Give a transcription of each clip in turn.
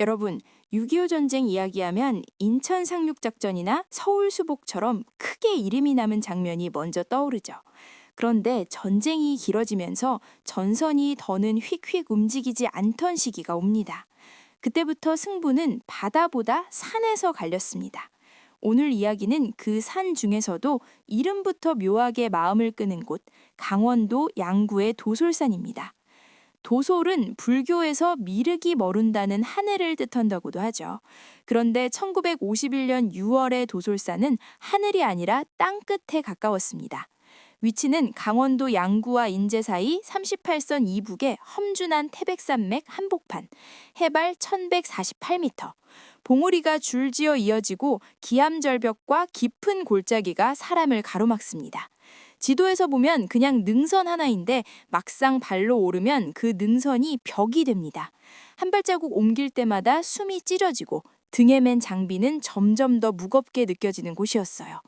여러분, 6.25 전쟁 이야기하면 인천 상륙작전이나 서울 수복처럼 크게 이름이 남은 장면이 먼저 떠오르죠. 그런데 전쟁이 길어지면서 전선이 더는 휙휙 움직이지 않던 시기가 옵니다. 그때부터 승부는 바다보다 산에서 갈렸습니다. 오늘 이야기는 그 산 중에서도 이름부터 묘하게 마음을 끄는 곳, 강원도 양구의 도솔산입니다. 도솔은 불교에서 미륵이 머룬다는 하늘을 뜻한다고도 하죠. 그런데 1951년 6월의 도솔산은 하늘이 아니라 땅 끝에 가까웠습니다. 위치는 강원도 양구와 인제 사이 38선 이북의 험준한 태백산맥 한복판, 해발 1148m. 봉우리가 줄지어 이어지고 기암절벽과 깊은 골짜기가 사람을 가로막습니다. 지도에서 보면 그냥 능선 하나인데 막상 발로 오르면 그 능선이 벽이 됩니다. 한 발자국 옮길 때마다 숨이 찌려지고 등에 맨 장비는 점점 더 무겁게 느껴지는 곳이었어요.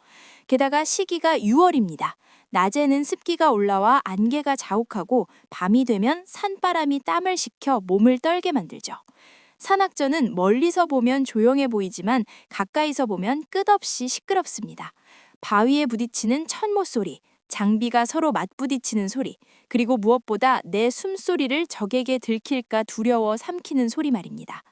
게다가 시기가 6월입니다. 낮에는 습기가 올라와 안개가 자욱하고 밤이 되면 산바람이 땀을 식혀 몸을 떨게 만들죠. 산악전은 멀리서 보면 조용해 보이지만 가까이서 보면 끝없이 시끄럽습니다. 바위에 부딪히는 천모 소리, 장비가 서로 맞부딪히는 소리, 그리고 무엇보다 내 숨소리를 적에게 들킬까 두려워 삼키는 소리 말입니다.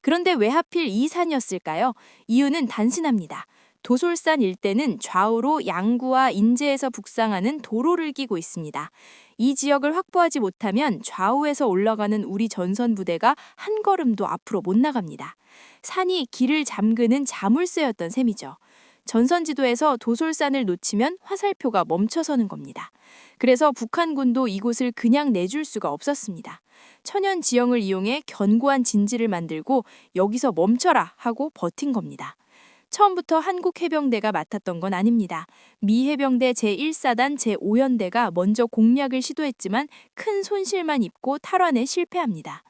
그런데 왜 하필 이 산이었을까요? 이유는 단순합니다. 도솔산 일대는 좌우로 양구와 인제에서 북상하는 도로를 끼고 있습니다. 이 지역을 확보하지 못하면 좌우에서 올라가는 우리 전선 부대가 한 걸음도 앞으로 못 나갑니다. 산이 길을 잠그는 자물쇠였던 셈이죠. 전선 지도에서 도솔산을 놓치면 화살표가 멈춰서는 겁니다. 그래서 북한군도 이곳을 그냥 내줄 수가 없었습니다. 천연 지형을 이용해 견고한 진지를 만들고 여기서 멈춰라 하고 버틴 겁니다. 처음부터 한국 해병대가 맡았던 건 아닙니다. 미 해병대 제1사단 제5연대가 먼저 공략을 시도했지만 큰 손실만 입고 탈환에 실패합니다.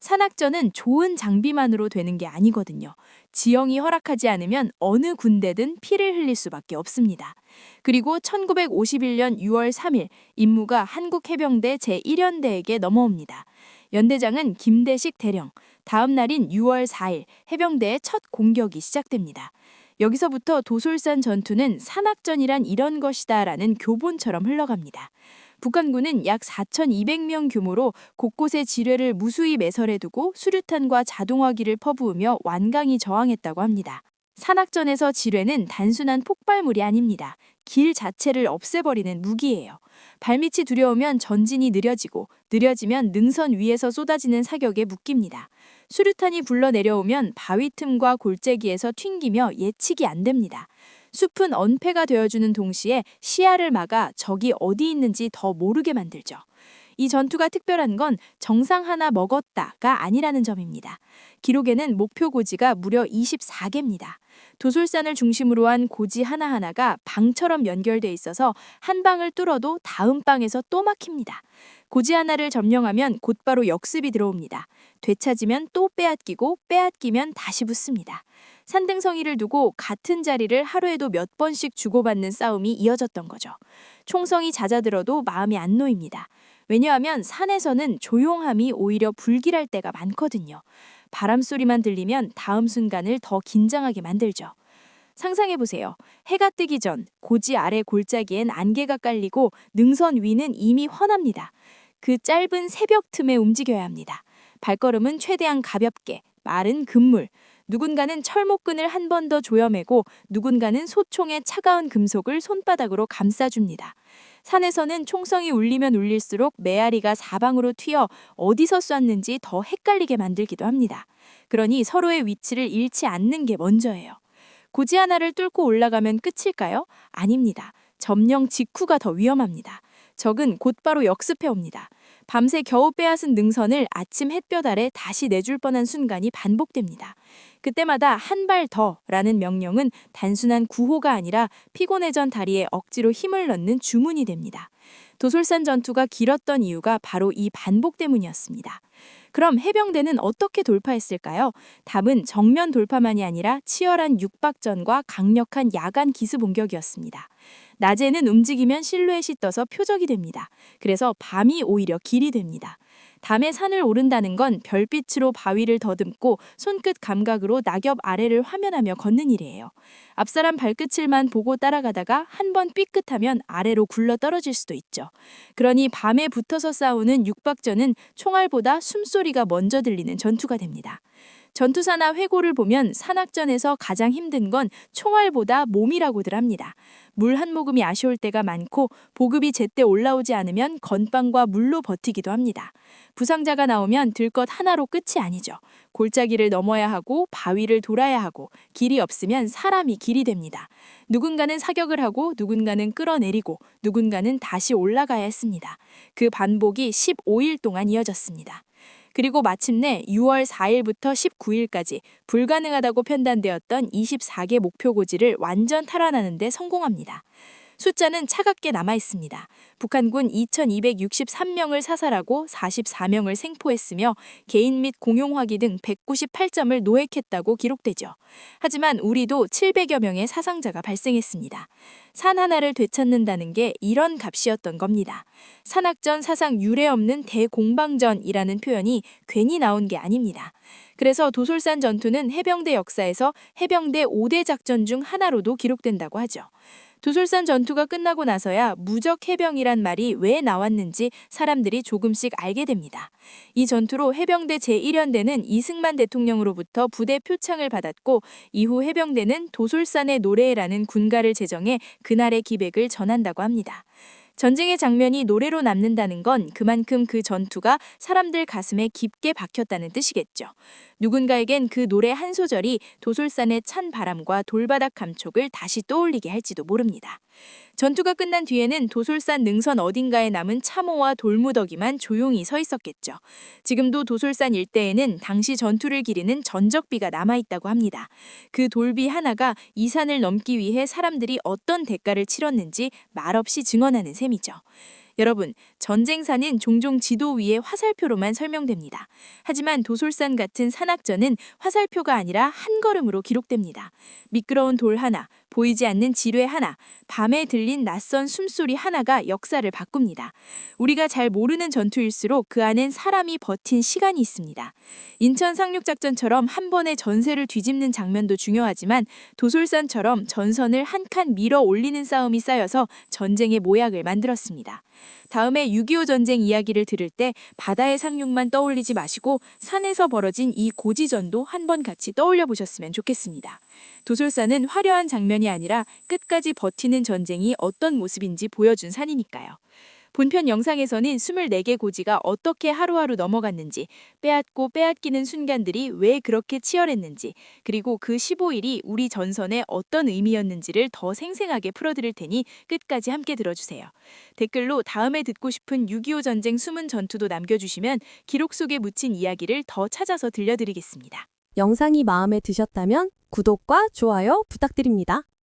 산악전은 좋은 장비만으로 되는 게 아니거든요. 지형이 허락하지 않으면 어느 군대든 피를 흘릴 수밖에 없습니다. 그리고 1951년 6월 3일 임무가 한국 해병대 제1연대에게 넘어옵니다. 연대장은 김대식 대령, 다음 날인 6월 4일 해병대의 첫 공격이 시작됩니다. 여기서부터 도솔산 전투는 산악전이란 이런 것이다라는 교본처럼 흘러갑니다. 북한군은 약 4,200명 규모로 곳곳에 지뢰를 무수히 매설해 두고 수류탄과 자동화기를 퍼부으며 완강히 저항했다고 합니다. 산악전에서 지뢰는 단순한 폭발물이 아닙니다. 길 자체를 없애버리는 무기예요. 발밑이 두려우면 전진이 느려지고 느려지면 능선 위에서 쏟아지는 사격에 묶입니다. 수류탄이 굴러 내려오면 바위 틈과 골짜기에서 튕기며 예측이 안 됩니다. 숲은 언패가 되어주는 동시에 시야를 막아 적이 어디 있는지 더 모르게 만들죠. 이 전투가 특별한 건 정상 하나 먹었다가 아니라는 점입니다. 기록에는 목표 고지가 무려 24개입니다. 도솔산을 중심으로 한 고지 하나하나가 방처럼 연결돼 있어서 한 방을 뚫어도 다음 방에서 또 막힙니다. 고지 하나를 점령하면 곧바로 역습이 들어옵니다. 되찾으면 또 빼앗기고 빼앗기면 다시 붙습니다. 산등성이를 두고 같은 자리를 하루에도 몇 번씩 주고받는 싸움이 이어졌던 거죠. 총성이 잦아들어도 마음이 안 놓입니다. 왜냐하면 산에서는 조용함이 오히려 불길할 때가 많거든요. 바람 소리만 들리면 다음 순간을 더 긴장하게 만들죠. 상상해 보세요. 해가 뜨기 전 고지 아래 골짜기엔 안개가 깔리고 능선 위는 이미 훤합니다. 그 짧은 새벽 틈에 움직여야 합니다. 발걸음은 최대한 가볍게, 말은 금물. 누군가는 철목끈을 한 번 더 조여매고 누군가는 소총의 차가운 금속을 손바닥으로 감싸줍니다. 산에서는 총성이 울리면 울릴수록 메아리가 사방으로 튀어 어디서 쐈는지 더 헷갈리게 만들기도 합니다. 그러니 서로의 위치를 잃지 않는 게 먼저예요. 고지 하나를 뚫고 올라가면 끝일까요? 아닙니다. 점령 직후가 더 위험합니다. 적은 곧바로 역습해 옵니다. 밤새 겨우 빼앗은 능선을 아침 햇볕 아래 다시 내줄 뻔한 순간이 반복됩니다. 그때마다 한 발 더라는 명령은 단순한 구호가 아니라 피곤해전 다리에 억지로 힘을 넣는 주문이 됩니다. 도솔산 전투가 길었던 이유가 바로 이 반복 때문이었습니다. 그럼 해병대는 어떻게 돌파했을까요? 답은 정면 돌파만이 아니라 치열한 육박전과 강력한 야간 기습 공격이었습니다. 낮에는 움직이면 실루엣이 떠서 표적이 됩니다. 그래서 밤이 오히려 길이 됩니다. 밤에 산을 오른다는 건 별빛으로 바위를 더듬고 손끝 감각으로 낙엽 아래를 화면하며 걷는 일이에요. 앞사람 발끝을만 보고 따라가다가 한 번 삐끗하면 아래로 굴러 떨어질 수도 있죠. 그러니 밤에 붙어서 싸우는 육박전은 총알보다 숨소리가 먼저 들리는 전투가 됩니다. 전투사나 회고를 보면 산악전에서 가장 힘든 건 총알보다 몸이라고들 합니다. 물 한 모금이 아쉬울 때가 많고 보급이 제때 올라오지 않으면 건빵과 물로 버티기도 합니다. 부상자가 나오면 들것 하나로 끝이 아니죠. 골짜기를 넘어야 하고 바위를 돌아야 하고 길이 없으면 사람이 길이 됩니다. 누군가는 사격을 하고 누군가는 끌어내리고 누군가는 다시 올라가야 했습니다. 그 반복이 15일 동안 이어졌습니다. 그리고 마침내 6월 4일부터 19일까지 불가능하다고 편단되었던 24개 목표 고지를 완전 탈환하는 데 성공합니다. 숫자는 차갑게 남아 있습니다. 북한군 2263명을 사살하고 44명을 생포했으며 개인 및 공용 화기 등 198점을 노획했다고 기록되죠. 하지만 우리도 700여 명의 사상자가 발생했습니다. 산 하나를 되찾는다는 게 이런 값이었던 겁니다. 산악전 사상 유례 없는 대공방전이라는 표현이 괜히 나온 게 아닙니다. 그래서 도솔산 전투는 해병대 역사에서 해병대 5대 작전 중 하나로도 기록된다고 하죠. 도솔산 전투가 끝나고 나서야 무적 해병이란 말이 왜 나왔는지 사람들이 조금씩 알게 됩니다. 이 전투로 해병대 제1연대는 이승만 대통령으로부터 부대 표창을 받았고 이후 해병대는 도솔산의 노래라는 군가를 제정해 그날의 기백을 전한다고 합니다. 전쟁의 장면이 노래로 남는다는 건 그만큼 그 전투가 사람들 가슴에 깊게 박혔다는 뜻이겠죠. 누군가에겐 그 노래 한 소절이 도솔산의 찬 바람과 돌바닥 감촉을 다시 떠올리게 할지도 모릅니다. 전투가 끝난 뒤에는 도솔산 능선 어딘가에 남은 참호와 돌무더기만 조용히 서 있었겠죠. 지금도 도솔산 일대에는 당시 전투를 기리는 전적비가 남아있다고 합니다. 그 돌비 하나가 이 산을 넘기 위해 사람들이 어떤 대가를 치렀는지 말없이 증언하는 셈 이죠. 여러분, 전쟁사는 종종 지도 위에 화살표로만 설명됩니다. 하지만 도솔산 같은 산악전은 화살표가 아니라 한 걸음으로 기록됩니다. 미끄러운 돌 하나, 보이지 않는 지뢰 하나, 밤에 들린 낯선 숨소리 하나가 역사를 바꿉니다. 우리가 잘 모르는 전투일수록 그 안엔 사람이 버틴 시간이 있습니다. 인천 상륙작전처럼 한 번에 전세를 뒤집는 장면도 중요하지만 도솔산처럼 전선을 한 칸 밀어 올리는 싸움이 쌓여서 전쟁의 모약을 만들었습니다. 다음에 6.25 전쟁 이야기를 들을 때 바다의 상륙만 떠올리지 마시고 산에서 벌어진 이 고지전도 한번 같이 떠올려 보셨으면 좋겠습니다. 도솔산은 화려한 장면이 아니라 끝까지 버티는 전쟁이 어떤 모습인지 보여준 산이니까요. 본편 영상에서는 24개 고지가 어떻게 하루하루 넘어갔는지, 빼앗고 빼앗기는 순간들이 왜 그렇게 치열했는지, 그리고 그 15일이 우리 전선에 어떤 의미였는지를 더 생생하게 풀어드릴 테니 끝까지 함께 들어주세요. 댓글로 다음에 듣고 싶은 6.25 전쟁 숨은 전투도 남겨주시면 기록 속에 묻힌 이야기를 더 찾아서 들려드리겠습니다. 영상이 마음에 드셨다면 구독과 좋아요 부탁드립니다.